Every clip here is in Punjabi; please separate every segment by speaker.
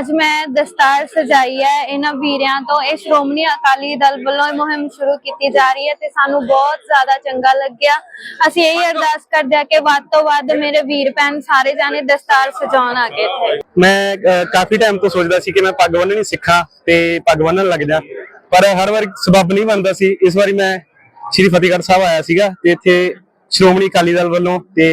Speaker 1: ਅੱਜ ਮੈਂ ਦਸਤਾਰ ਸਜਾਈ ਹੈ। ਇਹਨਾਂ ਵੀਰਿਆਂ ਤੋਂ ਇਹ ਸ਼੍ਰੋਮਣੀ ਅਕਾਲੀ ਦਲ ਵੱਲੋਂ ਇਹ ਮੁਹਿੰਮ ਸ਼ੁਰੂ ਕੀਤੀ ਜਾ ਰਹੀ ਹੈ ਤੇ ਸਾਨੂੰ ਬਹੁਤ ਜ਼ਿਆਦਾ ਚੰਗਾ ਲੱਗਿਆ। ਅਸੀਂ ਇਹ ਅਰਦਾਸ ਕਰਦੇ ਹਾਂ ਕਿ ਵੱਧ ਤੋਂ ਵੱਧ ਮੇਰੇ ਵੀਰ ਭੈਣ ਸਾਰੇ ਜਾਣੇ ਦਸਤਾਰ ਸਜਾਉਣ ਆ ਕੇ ਇੱਥੇ।
Speaker 2: ਮੈਂ ਕਾਫੀ ਟਾਈਮ ਤੋਂ ਸੋਚਦਾ ਸੀ ਕਿ ਮੈਂ ਪੱਗ ਬੰਨਣੀ ਸਿੱਖਾਂ ਤੇ ਪੱਗ ਬੰਨਣ ਲੱਗ ਜਾ। ਪਰ ਹਰ ਵਾਰ ਸਬੱਬ ਨਹੀਂ ਬਣਦਾ ਸੀ। ਇਸ ਵਾਰੀ ਮੈਂ ਸ੍ਰੀ ਫਤਿਹਗੜ੍ਹ ਸਾਹਿਬ ਆਇਆ ਸੀਗਾ ਤੇ ਇੱਥੇ ਸ਼੍ਰੋਮਣੀ ਅਕਾਲੀ ਦਲ ਵੱਲੋਂ ਤੇ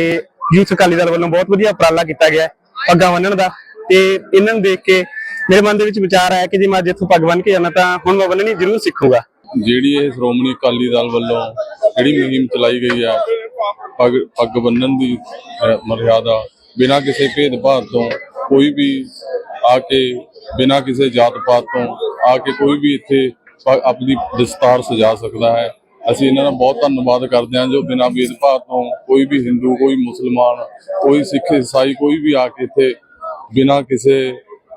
Speaker 2: ਯੂਥ ਅਕਾਲੀ ਦਲ ਵੱਲੋਂ ਬਹੁਤ ਵਧੀਆ ਉਪਰਾਲਾ ਕੀਤਾ ਗਿਆ ਪੱਗਾਂ ਬੰਨਣ ਦਾ। ਤੇ ਇਹਨਾਂ ਨੂੰ ਦੇਖ ਕੇ ਮੇਰੇ ਮਨ ਦੇ ਵਿੱਚ ਵਿਚਾਰ ਆਇਆ ਕਿ ਜੇ ਮੈਂ ਅੱਜ ਇੱਥੋਂ ਪੱਗ ਬੰਨ ਕੇ ਜਾਣਾ ਤਾਂ ਹੁਣ ਮੈਂ ਬੰਨਣੀ ਜ਼ਰੂਰ ਸਿੱਖੂਗਾ।
Speaker 3: ਜਿਹੜੀ ਇਹ ਸ਼੍ਰੋਮਣੀ ਅਕਾਲੀ ਦਲ ਵੱਲੋਂ ਜਿਹੜੀ ਮੁਹਿੰਮ ਚਲਾਈ ਗਈ ਹੈ ਪੱਗ ਪੱਗ ਬੰਨਣ ਦੀ ਮਰਿਆਦਾ, ਬਿਨਾਂ ਕਿਸੇ ਭੇਦਭਾਵ ਤੋਂ ਕੋਈ ਵੀ ਆ ਕੇ, ਬਿਨਾਂ ਕਿਸੇ ਜਾਤ ਪਾਤ ਤੋਂ ਆ ਕੇ ਕੋਈ ਵੀ ਇੱਥੇ ਆਪਣੀ ਦਸਤਾਰ ਸਜਾ ਸਕਦਾ ਹੈ। ਅਸੀਂ ਇਹਨਾਂ ਦਾ ਬਹੁਤ ਧੰਨਵਾਦ ਕਰਦੇ ਹਾਂ ਜੋ ਬਿਨਾਂ ਭੇਦਭਾਵ ਤੋਂ ਕੋਈ ਵੀ ਹਿੰਦੂ, ਕੋਈ ਮੁਸਲਮਾਨ, ਕੋਈ ਸਿੱਖ ਈਸਾਈ ਕੋਈ ਵੀ ਆ ਕੇ ਇੱਥੇ ਬਿਨਾਂ ਕਿਸੇ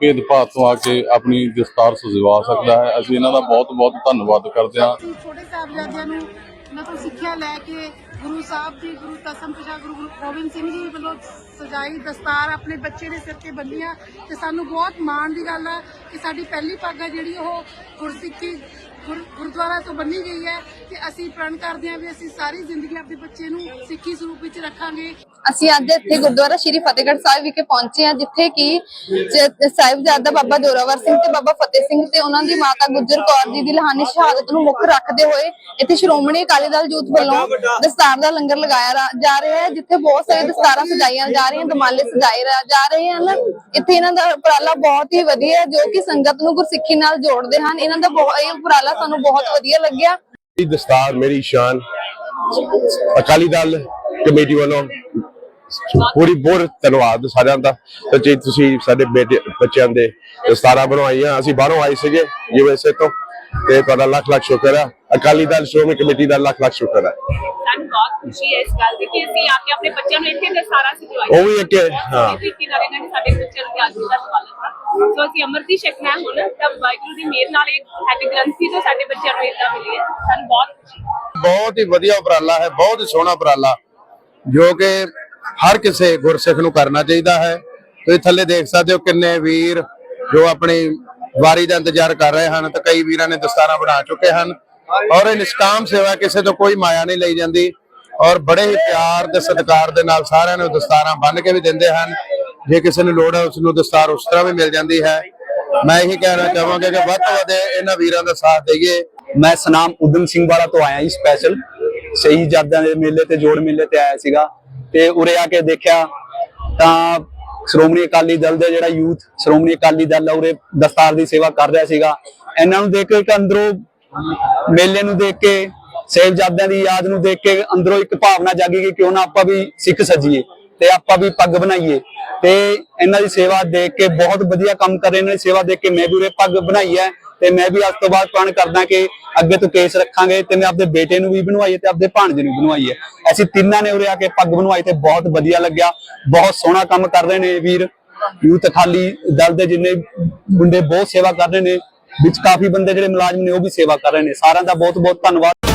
Speaker 3: ਭੇਦਭਾਵ ਤੋਂ ਆ ਕੇ ਆਪਣੀ ਦਸਤਾਰ ਸਜਵਾ ਸਕਦਾ ਹੈ। ਅਸੀਂ ਇਹਨਾਂ ਦਾ ਬਹੁਤ ਬਹੁਤ ਧੰਨਵਾਦ ਕਰਦੇ ਹਾਂ।
Speaker 4: ਛੋਟੇ ਸਾਹਿਬਜ਼ਾਦਿਆਂ ਨੂੰ ਉਹਨਾਂ ਤੋਂ ਸਿੱਖਿਆ ਲੈ ਕੇ ਗੁਰੂ ਸਾਹਿਬ ਦੀ ਗੁਰੂ ਦਸਮ ਪਿਤਾ ਗੁਰੂ ਗੋਬਿੰਦ ਸਿੰਘ ਜੀ ਵੱਲੋਂ ਸਜਾਈ ਦਸਤਾਰ ਆਪਣੇ ਬੱਚੇ ਦੇ ਸਿਰ ਤੇ ਬੰਨੀਆਂ ਤੇ ਸਾਨੂੰ ਬਹੁਤ ਮਾਣ ਦੀ ਗੱਲ ਆ ਕਿ ਸਾਡੀ ਪਹਿਲੀ ਪੱਗ ਆ ਜਿਹੜੀ ਉਹ ਗੁਰਸਿੱਖੀ ਗੁਰ- ਗੁਰਦੁਆਰਾ ਤੋਂ ਬੰਨੀ ਗਈ ਹੈ ਤੇ ਅਸੀਂ ਪ੍ਰਣ ਕਰਦੇ ਹਾਂ ਵੀ ਅਸੀਂ ਸਾਰੀ ਜ਼ਿੰਦਗੀ ਆਪਣੇ ਬੱਚੇ ਨੂੰ ਸਿੱਖੀ ਸਰੂਪ ਵਿੱਚ ਰੱਖਾਂਗੇ।
Speaker 1: ਅਸੀਂ ਅੱਜ ਇੱਥੇ ਗੁਰਦੁਆਰਾ ਸ਼੍ਰੀ ਫਤਿਹਗੜ੍ਹ ਸਾਹਿਬ ਵਿਖੇ ਪਹੁੰਚੇ ਹਾਂ ਜਿੱਥੇ ਕਿ ਸਾਹਿਬਜ਼ਾਦਾ ਬਾਬਾ ਜ਼ੋਰਾਵਰ ਸਿੰਘ ਤੇ ਬਾਬਾ ਫਤਿਹ ਸਿੰਘ ਤੇ ਉਹਨਾਂ ਦੀ ਮਾਤਾ ਗੁਜਰ ਕੌਰ ਜੀ ਦੀ ਲਹਾਨੀ ਸ਼ਹਾਦਤ ਨੂੰ ਮੁੱਖ ਰੱਖਦੇ ਹੋਏ ਇੱਥੇ ਸ਼੍ਰੋਮਣੀ ਅਕਾਲੀ ਦਲ ਯੂਥ ਵੱਲੋਂ ਦਸਤਾਰ ਦਾ ਲੰਗਰ ਲਗਾਇਆ ਜਾ ਰਿਹਾ ਹੈ ਜਿੱਥੇ ਬਹੁਤ ਸਾਰੇ ਦਸਤਾਰਾਂ ਸਜਾਈਆਂ ਜਾ ਰਹੀਆਂ ਦਮਾਲੇ ਸਜਾਏ ਜਾ ਰਹੇ ਹਨ। ਇੱਥੇ ਇਹਨਾਂ ਦਾ ਉਪਰਾਲਾ ਬਹੁਤ ਹੀ ਵਧੀਆ ਜੋ ਕਿ ਸੰਗਤ ਨੂੰ ਗੁਰਸਿੱਖੀ ਨਾਲ ਜੋੜਦੇ ਹਨ। ਇਹਨਾਂ ਦਾ ਬਹੁਤ ਇਹ ਉਪਰਾਲਾ ਸਾਨੂੰ ਬਹੁਤ ਵਧੀਆ ਲੱਗਿਆ।
Speaker 5: ਦਸਤਾਰ ਮੇਰੀ ਸ਼ਾਨ ਅਕਾਲੀ ਦਲ ਕਮੇਟੀ ਵੱਲੋਂ ਪੂਰੀ ਬਹੁਤ ਧੰਨਵਾਦ ਸਾਰਿਆਂ ਦਾ। ਤੇ ਜੇ ਤੁਸੀਂ ਸਾਡੇ ਬੇਟੇ ਬੱਚਿਆਂ ਦੇ ਦਸਤਾਰਾਂ ਬਣਵਾਈਆਂ ਅਸੀਂ ਬਾਹਰੋਂ ਆਏ ਸੀਗੇ ਯੂਐਸਏ ਤੋਂ। ਤੇ ਤੁਹਾਡਾ ਲੱਖ ਲੱਖ ਸ਼ੁਕਰ ਹੈ ਅਕਾਲੀ ਦਲ ਸ਼੍ਰੋਮਣੀ ਕਮੇਟੀ ਦਾ ਲੱਖ ਲੱਖ ਸ਼ੁਕਰ ਹੈ
Speaker 6: ਸਾਨੂੰ ਬਹੁਤ ਖੁਸ਼ੀ ਹੈ ਇਸ ਗੱਲ ਦੀ ਕਿ ਅਸੀਂ ਆ ਕੇ ਆਪਣੇ ਬੱਚਿਆਂ ਨੂੰ ਇੱਥੇ ਦਸਤਾਰਾ ਸਿਖਲਾਈ
Speaker 5: ਉਹ ਵੀ ਇੱਕ ਹਾਂ।
Speaker 6: ਤਰੀਕੇ ਨਾਲ ਇਹਨਾਂ ਨੇ ਸਾਡੇ ਬੱਚਿਆਂ ਨੂੰ ਅੱਜ ਦਾ ਸਵਾਲ ਕੀਤਾ ਸੋ ਅਸੀਂ ਅਮਰਤੀ ਛਕਣਾ ਹੈ ਹੁਣ ਤਾਂ ਵਾਹਿਗੁਰੂ ਦੀ ਮਿਹਰ ਨਾਲ ਇਹ ਹੈਪੀ ਗ੍ਰੰਥੀ ਤੋਂ ਸਾਡੇ ਬੱਚਿਆਂ ਨੂੰ ਇਦਾਂ ਮਿਲੀ ਹੈ। ਸਾਨੂੰ ਬਹੁਤ ਖੁਸ਼ੀ ਹੈ।
Speaker 7: ਬਹੁਤ ਹੀ ਵਧੀਆ ਉਪਰਾਲਾ ਹੈ ਬਹੁਤ ਹੀ ਸੋਹਣਾ ਉਪਰਾਲਾ। ਜੋ ਕਿ ਹਰ ਕਿਸੇ ਗੁਰਸਿੱਖ ਨੂੰ ਕਰਨਾ ਚਾਹੀਦਾ ਹੈ। ਤੁਸੀਂ ਥੱਲੇ ਦੇਖ ਸਕਦੇ ਹੋ ਕਿੰਨੇ ਵੀਰ ਜੋ ਆਪਣੀ ਵਾਰੀ ਦਾ ਇੰਤਜ਼ਾਰ ਕਰ ਰਹੇ ਹਨ ਤੇ ਕਈ ਵੀਰਾਂ ਨੇ ਦਸਤਾਰਾਂ ਬਣਾ ਚੁੱਕੇ ਹਨ। ਔਰ ਇਹ ਨਿਸ਼ਕਾਮ ਸੇਵਾ ਕਿਸੇ ਤੋਂ ਕੋਈ ਮਾਇਆ ਨਹੀਂ ਲਈ ਜਾਂਦੀ। ਔਰ ਬੜੇ ਹੀ ਪਿਆਰ ਤੇ ਸਤਿਕਾਰ ਦੇ ਨਾਲ ਸਾਰਿਆਂ ਨੂੰ ਦਸਤਾਰਾਂ ਬੰਨ ਕੇ ਵੀ ਦਿੰਦੇ ਹਨ। ਜੇ ਕਿਸੇ ਨੂੰ ਲੋੜ ਹੈ ਉਸ ਨੂੰ ਦਸਤਾਰ ਉਸ ਤਰ੍ਹਾਂ ਵੀ ਮਿਲ ਜਾਂਦੀ ਹੈ। ਮੈਂ ਇਹੀ ਕਹਿਣਾ ਚਾਹਾਂਗਾ ਕਿ ਵੱਧ ਤੋਂ ਵੱਧ ਇਹਨਾਂ ਵੀਰਾਂ ਦਾ ਸਾਥ ਦਈਏ।
Speaker 2: ਮੈਂ ਸਨਾਮ ਉਦਮ ਸਿੰਘ ਵਾਲਾ ਤੋਂ ਆਇਆ ਜੀ ਸਪੈਸ਼ਲ ਸਹੀ ਸ਼ਹੀਦਾਂ ਦੇ ਮੇਲੇ ਤੇ ਜੋੜ ਮੇਲੇ ਤੇ ਆਇਆ ਸੀਗਾ। ਤੇ ਉਰੇ ਆ ਕੇ ਦੇਖਿਆ ਤਾਂ ਸ਼੍ਰੋਮਣੀ ਅਕਾਲੀ ਦਲ ਦੇ ਜਿਹੜਾ ਯੂਥ, ਸ਼੍ਰੋਮਣੀ ਅਕਾਲੀ ਦਲ ਆ, ਉਰੇ ਦਸਤਾਰ ਦੀ ਸੇਵਾ ਕਰ ਰਿਹਾ ਸੀਗਾ। ਇਹਨਾਂ ਨੂੰ ਦੇਖ ਕੇ ਇੱਕ ਅੰਦਰੋਂ ਮੇਲੇ ਨੂੰ ਦੇਖ ਕੇ ਸਾਹਿਬਜ਼ਾਦਿਆਂ ਦੀ ਯਾਦ ਨੂੰ ਦੇਖ ਕੇ ਅੰਦਰੋਂ ਇੱਕ ਭਾਵਨਾ ਜਾਗੀ ਕਿ ਕਿਉਂ ਨਾ ਆਪਾਂ ਵੀ ਸਿੱਖ ਸਜੀਏ ਤੇ ਆਪਾਂ ਵੀ ਪੱਗ ਬਣਾਈਏ। ਤੇ ਇਹਨਾਂ ਦੀ ਸੇਵਾ ਦੇਖ ਕੇ ਬਹੁਤ ਵਧੀਆ ਕੰਮ ਕਰ ਰਹੇ ਇਹਨਾਂ ਦੀ ਸੇਵਾ ਦੇਖ ਕੇ ਮੈਂ ਵੀ ਉਰੇ ਪੱਗ ਬਣਾਈ ਹੈ। ਤੇ ਮੈਂ ਵੀ ਅੱਜ ਤੋਂ ਬਾਅਦ ਪ੍ਰਣ ਕਰਦਾ ਕਿ ਅੱਗੇ ਤੋਂ ਕੇਸ ਰੱਖਾਂਗੇ ਤੇ ਮੈਂ ਆਪਣੇ ਬੇਟੇ ਨੂੰ ਵੀ ਬਣਵਾਈਏ ਤੇ ਆਪਣੇ ਭਾਣਜੇ ਨੂੰ ਵੀ ਬਣਵਾਈਏ। ਅਸੀਂ ਤਿੰਨਾਂ ਨੇ ਉਰੇ ਆ ਕੇ ਪੱਗ ਬਣਵਾਈ ਤੇ ਬਹੁਤ ਵਧੀਆ ਲੱਗਿਆ। ਬਹੁਤ ਸੋਹਣਾ ਕੰਮ ਕਰ ਰਹੇ ਨੇ ਵੀਰ। ਯੂਥ ਖਾਲੀ ਦਲ ਦੇ ਜਿੰਨੇ ਮੁੰਡੇ ਬਹੁਤ ਸੇਵਾ ਕਰ ਰਹੇ ਨੇ, ਵਿੱਚ ਕਾਫੀ ਬੰਦੇ ਜਿਹੜੇ ਮੁਲਾਜ਼ਮ ਨੇ ਉਹ ਵੀ ਸੇਵਾ ਕਰ ਰਹੇ ਨੇ। ਸਾਰਿਆਂ ਦਾ ਬਹੁਤ ਬਹੁਤ ਧੰਨਵਾਦ।